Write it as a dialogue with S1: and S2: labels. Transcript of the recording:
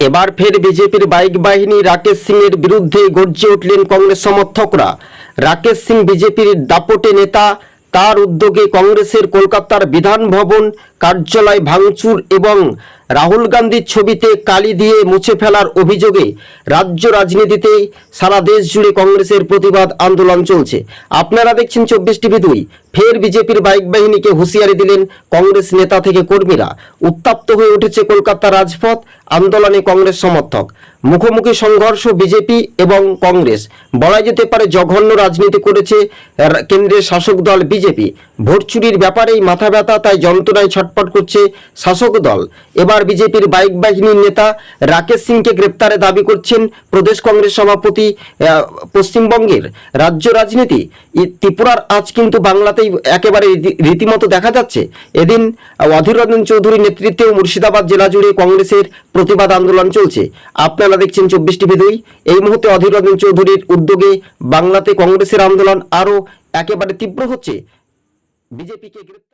S1: এবার ফের বিজেপির বাইক বাহিনী রাকেশ সিং এর বিরুদ্ধে গর্জে উঠলেন কংগ্রেস সমর্থকরা। রাকেশ সিং বিজেপির দাপটে নেতা, তার উদ্যোগে কংগ্রেসের কলকাতার বিধান ভবন, কার্যালয় ভাঙচুর এবং রাহুল গান্ধীর ছবিতে কালি দিয়ে মুছে ফেলার অভিযোগে রাজ্য রাজনীতিতে সারা দেশ জুড়ে কংগ্রেসের প্রতিবাদ আন্দোলন চলছে। আপনারা দেখছেন চব্বিশ টিভি দুই। ফের বিজেপির বাইক বাহিনীকে হুঁশিয়ারি দিলেন কংগ্রেস নেতা থেকে কর্মীরা। উত্তাপ্ত হয়ে উঠেছে কলকাতা রাজপথ, আন্দোলনে কংগ্রেস সমর্থক। মুখোমুখি সংঘর্ষ বিজেপি এবং কংগ্রেস। বলা যেতে পারে জঘন্য রাজনীতি করেছে কেন্দ্রের শাসক দল বিজেপি। ভোট চুরির ব্যাপারেই মাথা ব্যথা, তাই যন্ত্রণায় ছটপট করছে শাসক দল। এবার বিজেপির বাইক বাহিনীর নেতা রাকেশ সিংকে গ্রেপ্তারে দাবি করছেন প্রদেশ কংগ্রেস সভাপতি পশ্চিমবঙ্গের রাজ্য রাজনীতি। ত্রিপুরার আজ কিন্তু বাংলাতেই একেবারে রীতিমতো দেখা যাচ্ছে। এদিন অধীর রঞ্জন চৌধুরীর নেতৃত্বে মুর্শিদাবাদ জেলা জুড়ে কংগ্রেসের প্রতিবাদ আন্দোলন চলছে। আপনারা দেখছেন চব্বিশ টিভি দুই। এই মুহূর্তে অধীর রঞ্জন চৌধুরীর উদ্যোগে বাংলাতে কংগ্রেসের আন্দোলন আরও একেবারে তীব্র হচ্ছে। বিজেপিকে গ্রেপ্তার